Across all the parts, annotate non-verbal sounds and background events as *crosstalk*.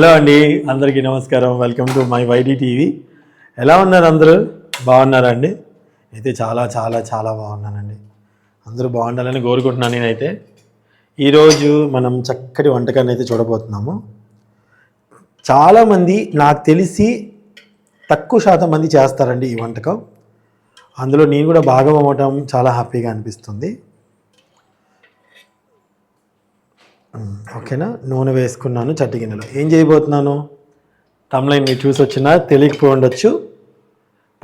Hello అండి అందరికీ నమస్కారం. Welcome to my Y D TV ఎలా ఉన్నారు అందరూ? బాగున్నారా అండి? అయితే చాలా చాలా చాలా బాగున్నానండి. అందరూ బాగుండాలని కోరుకుంటున్నాను నేనైతే. ఈరోజు మనం చక్కటి వంటకాన్ని అయితే చూడబోతున్నాము. చాలామంది నాకు తెలిసి తక్కువ శాతం మంది చేస్తారండి ఈ వంటకం. అందులో నేను కూడా భాగం అవ్వటం చాలా హ్యాపీగా అనిపిస్తుంది. ఓకేనా? నూనె వేసుకున్నాను చట్టి గిన్నెలో. ఏం చేయబోతున్నాను? తమలైన్ మీరు చూసి వచ్చినా తెలియకపోయి ఉండొచ్చు.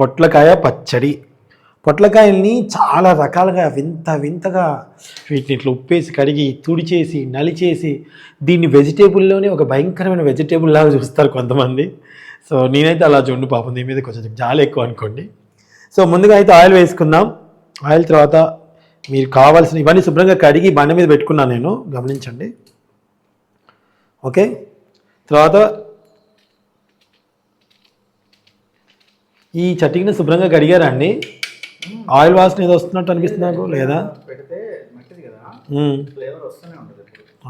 పొట్లకాయ పచ్చడి. పొట్లకాయల్ని చాలా రకాలుగా వింత వింతగా వీటిని ఇట్లా ఉప్పేసి కడిగి తుడిచేసి నలిచేసి దీన్ని వెజిటేబుల్లోనే ఒక భయంకరమైన వెజిటేబుల్ లాగా చూస్తారు కొంతమంది. సో నేనైతే అలా చూడు పాపం దీని మీద కొంచెం జాలి ఎక్కువ అనుకోండి. సో ముందుగా అయితే ఆయిల్ వేసుకుందాం. ఆయిల్ తర్వాత మీరు కావాల్సిన ఇవన్నీ శుభ్రంగా కడిగి బండ మీద పెట్టుకున్నాను నేను గమనించండి. ఓకే? తర్వాత ఈ చట్టిని శుభ్రంగా కడిగారా అండి? ఆయిల్ వాసన ఏదో వస్తున్నట్టు అనిపిస్తుంది నాకు లేదా?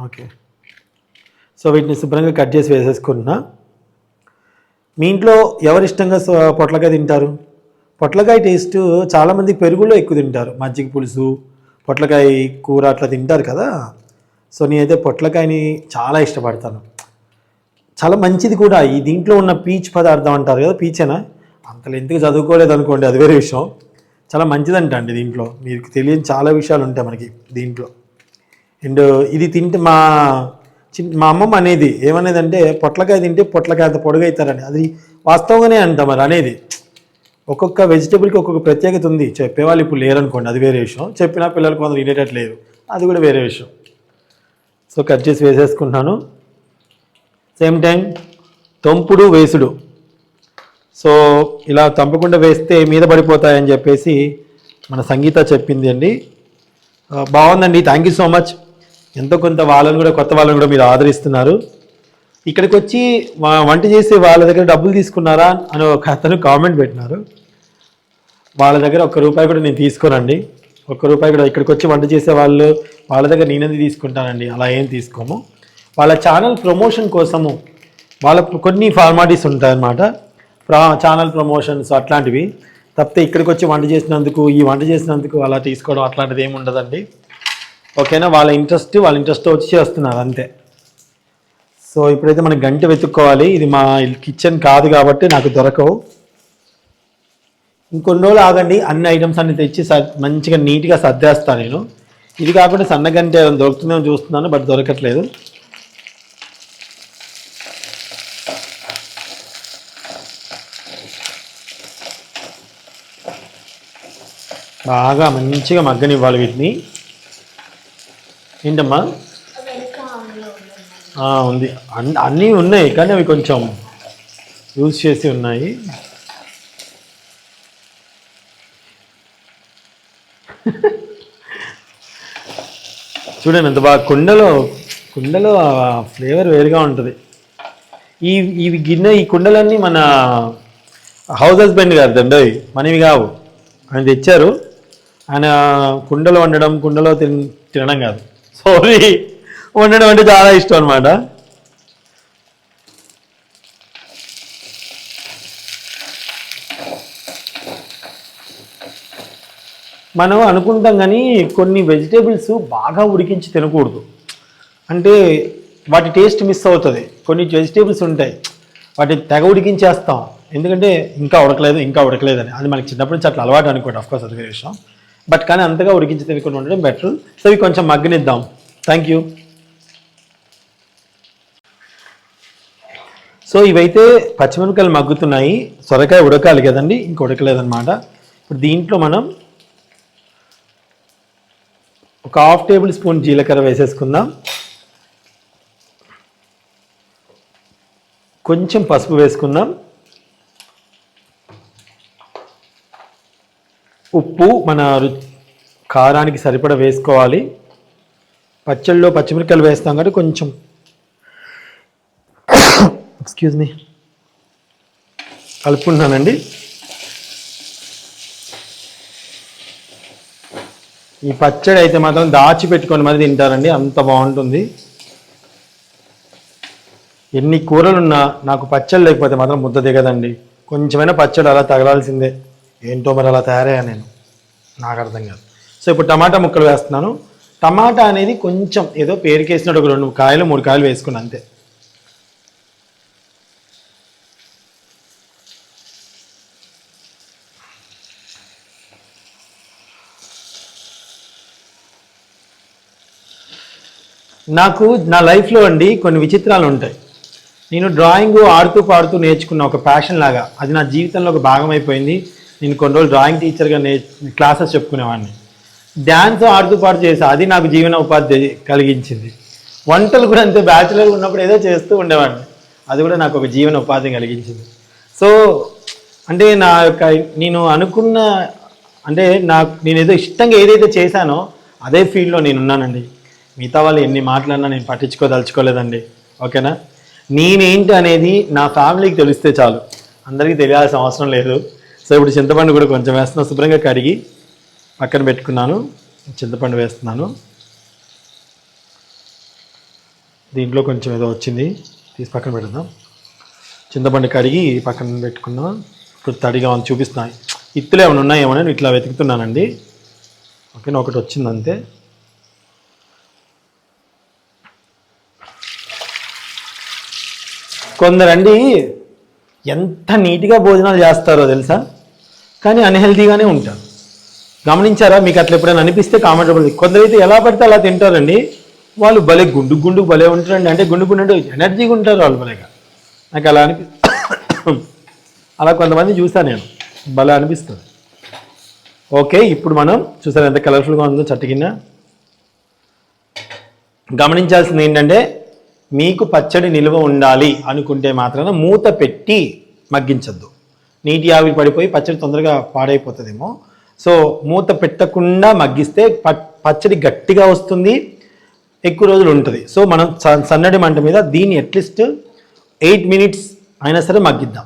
ఓకే. సో వీటిని శుభ్రంగా కట్ చేసి వేసేసుకున్నా మీ ఇంట్లో ఎవరు ఇష్టంగా పొట్లకాయ తింటారు? పొట్లకాయ టేస్ట్ చాలామంది పెరుగులో ఎక్కువ తింటారు. మజ్జిగ పులుసు పొట్లకాయ కూర అట్లా తింటారు కదా. సో నేనైతే పొట్లకాయని చాలా ఇష్టపడతాను. చాలా మంచిది కూడా. ఈ దీంట్లో ఉన్న పీచ్ పదార్థం అంటారు కదా పీచేనా? అంత ఎందుకు చదువుకోలేదు అనుకోండి అది వేరే విషయం. చాలా మంచిదంట అండి దీంట్లో. మీకు తెలియని చాలా విషయాలు ఉంటాయి మనకి దీంట్లో. అండ్ ఇది తింటే మా చిన్న మా అమ్మమ్మ అనేది ఏమనేదంటే పొట్లకాయ తింటే పొట్లకాయ అంత పొడుగవుతారని అది వాస్తవంగానే అంట మరి అనేది. ఒక్కొక్క వెజిటేబుల్కి ఒక్కొక్క ప్రత్యేకత ఉంది. చెప్పేవాళ్ళు ఇప్పుడు లేరనుకోండి అది వేరే విషయం. చెప్పినా పిల్లలు కొందరు వినేటట్లేదు అది కూడా వేరే విషయం. సో కట్ చేసి వేసేసుకుంటున్నాను. సేమ్ టైం తొంపుడు వేసుడు. సో ఇలా తంపకుండా వేస్తే మీద పడిపోతాయని చెప్పేసి మన సంగీత చెప్పింది అండి. బాగుందండి. థ్యాంక్ యూ సో మచ్ ఎంతో కొంత వాళ్ళని కూడా కొత్త వాళ్ళని కూడా మీరు ఆదరిస్తున్నారు. ఇక్కడికి వచ్చి వంట చేసే వాళ్ళ దగ్గర డబ్బులు తీసుకున్నారా అని ఒక అతను కామెంట్ పెట్టినారు. వాళ్ళ దగ్గర ఒక్క రూపాయి కూడా నేను తీసుకోనండి. ఒక్క రూపాయి కూడా ఇక్కడికి వచ్చి వంట చేసే వాళ్ళు వాళ్ళ దగ్గర నేనది తీసుకుంటానండి? అలా ఏం తీసుకోము. వాళ్ళ ఛానల్ ప్రమోషన్ కోసము వాళ్ళ కొన్ని ఫార్మాలిటీస్ ఉంటాయన్నమాట. ప్రా ఛానల్ ప్రమోషన్స్ అట్లాంటివి. తప్పితే ఇక్కడికి వచ్చి వంట చేసినందుకు ఈ వంట చేసినందుకు అలా తీసుకోవడం అట్లాంటిది ఏమి ఉండదండి. ఓకేనా? వాళ్ళ ఇంట్రెస్ట్ వాళ్ళ ఇంట్రెస్ట్ వచ్చి చేస్తున్నారు అంతే. సో ఇప్పుడైతే మనం గంట వెతుక్కోవాలి. ఇది మా కిచెన్ కాదు కాబట్టి నాకు దొరకవు. ఇంకొన్ని రోజులు ఆగండి. అన్ని ఐటమ్స్ అన్ని తెచ్చి సర్- మంచిగా నీట్గా సర్దేస్తాను నేను. ఇది కాకుండా సన్న గంట ఏమైనా దొరుకుతుందేమో చూస్తున్నాను బట్ దొరకట్లేదు. బాగా మంచిగా మగ్గనివ్వాలి వీటిని. ఏంటమ్మా? ఉంది. అన్- అన్నీ ఉన్నాయి కానీ అవి కొంచెం యూజ్ చేసి ఉన్నాయి. చూడండి ఎంత బాగా కుండలో కుండలో ఫ్లేవర్ వేరుగా ఉంటుంది. ఈ ఇవి గిన్నె ఈ కుండలన్నీ మన హౌస్ హస్బెండ్ గారు దండవి మనవి కావు. ఆయన తెచ్చారు. ఆయన కుండలో వండడం కుండలో తిన తినడం కాదు. సారీ వండడం అంటే చాలా ఇష్టం అనమాట మనం అనుకుంటాం కానీ కొన్ని వెజిటేబుల్స్ బాగా ఉడికించి తినకూడదు. అంటే వాటి టేస్ట్ మిస్ అవుతుంది. కొన్ని వెజిటేబుల్స్ ఉంటాయి. వాటిని తెగ ఉడికించేస్తాం. ఎందుకంటే ఇంకా ఉడకలేదు ఇంకా ఉడకలేదని. అది మనకి చిన్నప్పటి నుంచి అట్లా అలవాటు అనుకోండి. అఫ్కోర్స్ అది విషయం. బట్ కానీ అంతగా ఉడికించి తినకుండా ఉండడం బెటర్ సో ఇవి కొంచెం మగ్గనిద్దాం. థ్యాంక్ యూ సో ఇవైతే పచ్చిమిరపకాయలు మగ్గుతున్నాయి. సొరకాయ ఉడకాలి కదండి ఇంక ఉడకలేదన్నమాట. ఇప్పుడు దీంట్లో మనం ఒక హాఫ్ టేబుల్ స్పూన్ జీలకర్ర వేసేసుకుందాం. కొంచెం పసుపు వేసుకుందాం. ఉప్పు మన రు కారానికి సరిపడా వేసుకోవాలి. పచ్చళ్ళలో పచ్చిమిరపకాయలు వేస్తాం కాబట్టి కొంచెం ఎక్స్క్యూజ్ మీ కలుపుకుంటున్నానండి. ఈ పచ్చడి అయితే మాత్రం దాచి పెట్టుకొని మరి తింటారండి. అంత బాగుంటుంది. ఎన్ని కూరలున్నా నాకు పచ్చడి లేకపోతే మాత్రం ముద్ద దిగదండి. కొంచెమైనా పచ్చడి అలా తగలాల్సిందే. ఏంటో మరి అలా తయారయ్యా నేను. నాకు అర్థం కాదు. సో ఇప్పుడు టమాటా ముక్కలు వేస్తున్నాను. టమాటా అనేది కొంచెం ఏదో పేరుకేసినట్టు ఒక రెండు కాయలు మూడు కాయలు వేసుకున్నాను అంతే. నాకు నా లైఫ్లో అండి కొన్ని విచిత్రాలు ఉంటాయి. నేను డ్రాయింగ్ ఆడుతూ పాడుతూ నేర్చుకున్న ఒక ప్యాషన్ లాగా. అది నా జీవితంలో ఒక భాగం అయిపోయింది. నేను కొన్ని రోజులు డ్రాయింగ్ టీచర్గా నే క్లాసెస్ చెప్పుకునేవాడిని. డ్యాన్స్ ఆడుతూ పాడుతూ చేసి. అది నాకు జీవన ఉపాధి కలిగించింది. వంటలు కూడా అంతే. బ్యాచిలర్ ఉన్నప్పుడు ఏదో చేస్తూ ఉండేవాడిని. అది కూడా నాకు ఒక జీవన ఉపాధి కలిగించింది. సో అంటే నా యొక్క నేను అనుకున్న అంటే నాకు నేను ఏదో ఇష్టంగా ఏదైతే చేశానో అదే ఫీల్డ్లో నేను ఉన్నానండి. మిగతా వాళ్ళు ఎన్ని మాట్లాడినా నేను పట్టించుకోదలుచుకోలేదండి. ఓకేనా? నేనేంటి అనేది నా ఫ్యామిలీకి తెలిస్తే చాలు. అందరికీ తెలియాల్సిన అవసరం లేదు. సో ఇప్పుడు చింతపండు కూడా కొంచెం వేస్తున్నా. శుభ్రంగా కడిగి పక్కన పెట్టుకున్నాను. చింతపండు వేస్తున్నాను. దీంట్లో కొంచెం ఏదో వచ్చింది. తీసి పక్కన పెడదాం. చింతపండు కడిగి పక్కన పెట్టుకున్నాం. ఇప్పుడు తడిగా ఉంది చూపిస్తున్నాయి. ఇత్తులు ఏమైనా ఉన్నాయేమో నేను ఇట్లా వెతుకుతున్నానండి. ఓకేనా ఒకటి వచ్చింది అంతే. కొందరండి ఎంత నీట్గా భోజనాలు చేస్తారో తెలుసా? కానీ అన్హెల్తీగానే ఉంటారు. గమనించారా? మీకు అట్లా ఎప్పుడైనా అనిపిస్తే కామెంట్ పడుతుంది కొందరైతే ఎలా పడితే అలా తింటారండి. వాళ్ళు భలే గుండు గుండు భలే ఉంటారండి. అంటే గుండు గుండు అంటే ఎనర్జీగా ఉంటారు వాళ్ళు భలేగా. నాకు అలా అనిపి *coughs* అలా కొంతమంది చూసాను నేను. భలే అనిపిస్తుంది. ఓకే ఇప్పుడు మనం చూసారు ఎంత కలర్ఫుల్గా ఉందో చట్టు కింద? గమనించాల్సింది ఏంటంటే మీకు పచ్చడి నిల్వ ఉండాలి అనుకుంటే మాత్రాన మూత పెట్టి మగ్గించద్దు. నీటి ఆవిరి పడిపోయి పచ్చడి తొందరగా పాడైపోతుందేమో. సో మూత పెట్టకుండా మగ్గిస్తే ప- పచ్చడి గట్టిగా వస్తుంది ఎక్కువ రోజులు ఉంటుంది. సో మనం స- మంట మీద దీన్ని అట్లీస్ట్ ఎయిట్ మినిట్స్ అయినా సరే మగ్గిద్దాం.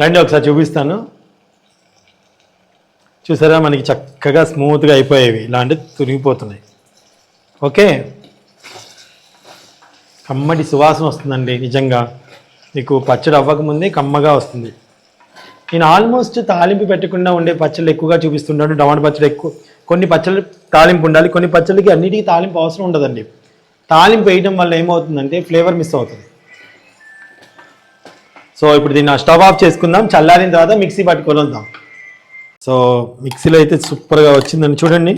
రండి ఒకసారి చూపిస్తాను. చూసారా? మనకి చక్కగా స్మూత్గా అయిపోయేవి. ఇలాంటివి తురిగిపోతున్నాయి ఓకే? కమ్మటి సువాసన వస్తుందండి నిజంగా. మీకు పచ్చడి అవ్వకముందే కమ్మగా వస్తుంది. నేను ఆల్మోస్ట్ తాలింపు పెట్టకుండా ఉండే పచ్చళ్ళు ఎక్కువగా చూపిస్తుంటాను టమాటా పచ్చడి ఎక్కువ కొన్ని పచ్చళ్ళు తాలింపు ఉండాలి కొన్ని పచ్చళ్ళకి అన్నిటికీ తాలింపు అవసరం ఉండదండి. తాలింపు వేయడం వల్ల ఏమవుతుందంటే ఫ్లేవర్ మిస్ అవుతుంది. సో ఇప్పుడు దీన్ని స్టవ్ ఆఫ్ చేసుకుందాం. చల్లారిన తర్వాత మిక్సీ పట్టుకొని సో మిక్సీలో అయితే సూపర్గా వచ్చిందని చూడండి.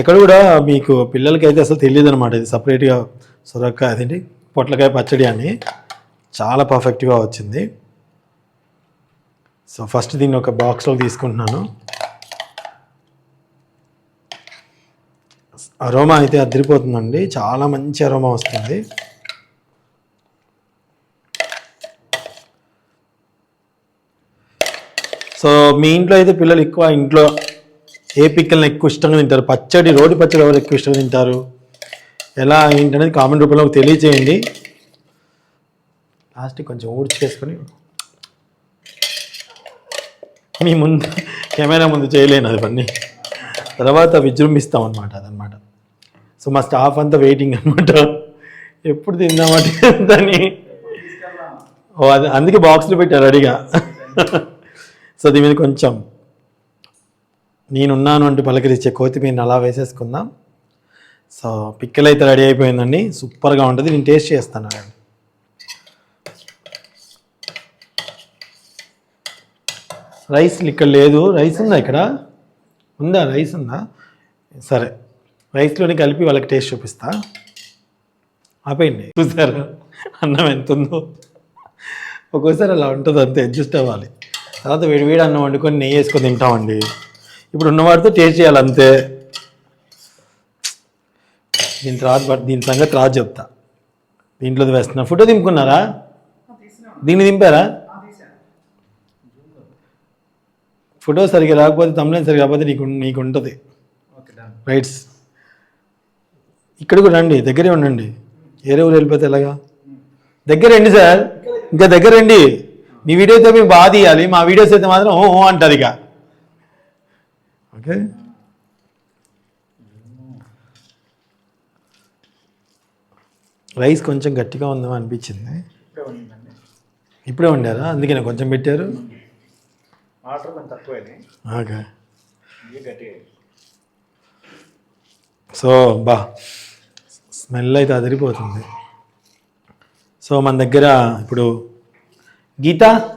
ఎక్కడ కూడా మీకు పిల్లలకి అయితే అసలు తెలియదు అనమాట ఇది సపరేట్గా సొరకాయ అదేంటి? పొట్లకాయ పచ్చడి అని చాలా పర్ఫెక్ట్గా వచ్చింది. సో ఫస్ట్ దీన్ని ఒక బాక్స్లో తీసుకుంటున్నాను. అరోమా అయితే అదిరిపోతుందండి. చాలా మంచి అరోమా వస్తుంది. సో మీ ఇంట్లో అయితే పిల్లలు ఎక్కువ ఇంట్లో ఏ పిక్కల్ని ఎక్కువ ఇష్టంగా తింటారు? పచ్చడి రోడ్డు పచ్చడి ఎవరు ఎక్కువ ఇష్టంగా తింటారు? ఎలా ఏంటనేది కామెంట్ రూపంలో తెలియచేయండి. లాస్ట్ కొంచెం ఊడ్చి చేసుకొని. మీ ముందు కెమెరా ముందు చేయలేను అది తర్వాత విజృంభిస్తాం అనమాట అదనమాట సో మా స్టాఫ్ అంతా వెయిటింగ్ అనమాట ఎప్పుడు తిందామంటే దాన్ని ఓ అది అందుకే బాక్స్లో పెట్టారు రెడీగా. సో దీని మీద కొంచెం నేనున్నాను అంటూ పలకరించే మీరు అలా వేసేసుకుందాం. సో పిక్కలు అయితే రెడీ అయిపోయిందండి. సూపర్గా ఉంటుంది. నేను టేస్ట్ చేస్తాను అండి రైస్ ఇక్కడ లేదు. రైస్ ఉందా ఇక్కడ? ఉందా? రైస్ ఉందా? సరే. రైస్లోనే కలిపి వాళ్ళకి టేస్ట్ చూపిస్తా. ఆపేయండి. చూసారు? అన్నం ఎంత ఉందో. ఒక్కోసారి అలా ఉంటుంది. అంతే. అడ్జస్ట్ అవ్వాలి. తర్వాత వేడి వేడి అన్నం వండుకొని నెయ్యి వేసుకొని తింటామండి. ఇప్పుడు ఉన్నవాడితో టేస్ట్ చేయాలి అంతే. దీని తర్వాత దీని సంగతి రాదు చెప్తా. దీంట్లో వేస్తున్నా. ఫోటో దింపుకున్నారా? దీన్ని దింపారా? ఫోటో సరిగ్గా రాకపోతే తమ్ములేని సరిగ్గా రాకపోతే నీకు నీకు ఉంటుంది. రైట్స్ ఇక్కడ కూడా రండి దగ్గరే ఉండండి. ఏరే ఊరు వెళ్ళిపోతే ఎలాగా? దగ్గర రండి సార్. ఇంకా దగ్గర రండి. మీ వీడియోతో మేము బాగా తీయాలి. మా వీడియోస్ అయితే మాత్రం ఓ ఓ అంటారు ఇక. ఓకే? రైస్ కొంచెం గట్టిగా ఉందేమో అనిపించింది. ఇప్పుడే వండారా? అందుకనే కొంచెం పెట్టారు? ఓకే. సో బా. స్మెల్ అయితే అదిరిపోతుంది. సో మన దగ్గర ఇప్పుడు గీత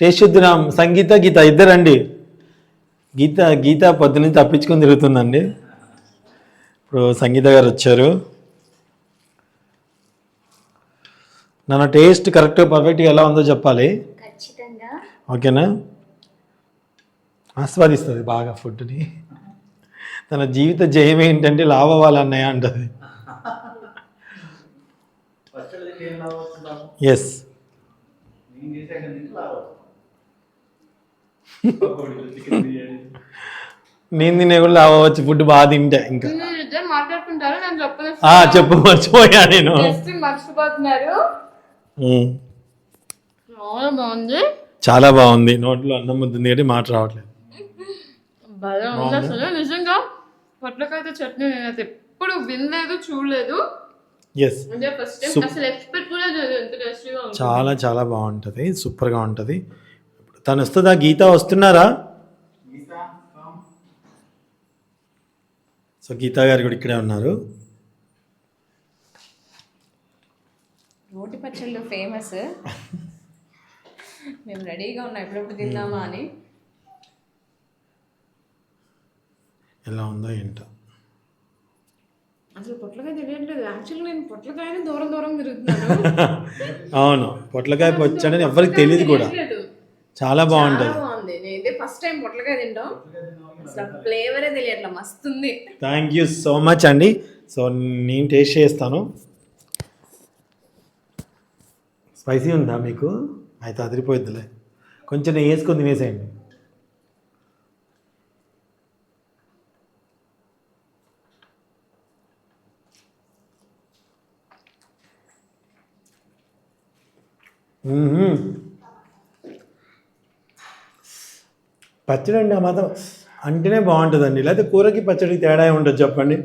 టేస్ట్ చూద్దాం. సంగీత గీత ఇద్దరండి. గీత గీత పొద్దున్నే తప్పించుకొని తిరుగుతుందండి. ఇప్పుడు సంగీత గారు వచ్చారు. నన్ను టేస్ట్ కరెక్ట్ పర్ఫెక్ట్గా ఎలా ఉందో చెప్పాలి. ఓకేనా? ఆస్వాదిస్తుంది బాగా ఫుడ్ని. తన జీవిత జయం ఏంటంటే లావ్ అవ్వాలన్నయ్య అంటది. ఎస్ నేను తినే కూడా లావ్ అవ్వచ్చు ఫుడ్ బాగా తింటే ఇంకా. చెప్పు మర్చిపోయా నేను. మర్చిపోతున్నారు. బాగుంది. చాలా బాగుంది. నోట్లో అన్నం ముద్ద ఏంటి మాట రావట్లేదు. భలే ఉంది అసలు. నిజంగా పొట్లకాయతో చట్నీ నేను అయితే ఎప్పుడు వినలేదు చూడలేదు. ఎస్ అంటే ఫస్ట్ టైం Sup- అసలు ఎక్స్పెక్ట్ కూడా చేయలేదు ఎంత టేస్టీగా ఉంది చాలా చాలా బాగుంటుంది. సూపర్గా ఉంటుంది. తను వస్తుందా? గీత వస్తున్నారా? సో గీతా గారు కూడా ఇక్కడే ఉన్నారు. రోటి పచ్చళ్ళు ఫేమస్ మేము రెడీగా ఉన్నాం ఎప్పుడెప్పుడు తిందామా అని. ఎలా ఉందో ఏంటో. అసలు పొట్లకాయ తెలియట్లేదు. యాక్చువల్లీ నేను పొట్లకాయని దూరం దూరం తిరుగుతున్నాను. *laughs* అవును పొట్లకాయ పచ్చడి ఎవరికి తెలియదు కూడా. చాలా బాగుంటుంది. బాగుంది. నేను ఇదే ఫస్ట్ టైం పొట్లకాయ తింటాం. అసలు ఫ్లేవరే తెలియట్లా మస్తు ఉంది థ్యాంక్ యూ సో మచ్ అండి. సో నేను టేస్ట్ చేస్తాను. స్పైసీ ఉందా మీకు? అయితే అదిరిపోద్దిలే కొంచెం నెయ్యి వేసుకొని తినేసేయండి. పచ్చడి అండి ఆ మాత్రం. అంటేనే బాగుంటుందండి. లేకపోతే కూరకి పచ్చడికి తేడా ఉంటుంది చెప్పండి.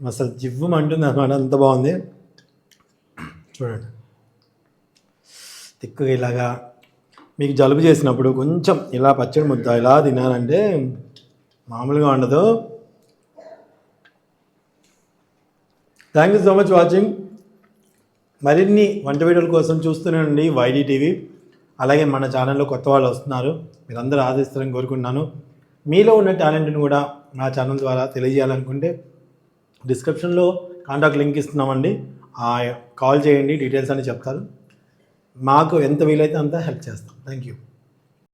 అసలు జివ్వం అంటుంది అన్నమాట. అంత బాగుంది. చూడండి. తిక్కుగా ఇలాగా మీకు జలుబు చేసినప్పుడు కొంచెం ఇలా పచ్చడి ముద్ద ఇలా తినాలంటే మామూలుగా ఉండదు. Thank you so much watching మరిన్ని వంట వీడియోల కోసం చూస్తూనే ఉండి వైడి టీవీ. అలాగే మన ఛానల్లో కొత్త వాళ్ళు వస్తున్నారు. మీరందరూ ఆదరిస్తారని కోరుకుంటున్నాను. మీలో ఉన్న టాలెంట్ని కూడా నా ఛానల్ ద్వారా తెలియజేయాలనుకుంటే డిస్క్రిప్షన్లో కాంటాక్ట్ లింక్ ఇస్తున్నామండి. కాల్ చేయండి డీటెయిల్స్ అని చెప్తారు. మాకు ఎంత వీలైతే అంత హెల్ప్ చేస్తాం. Thank you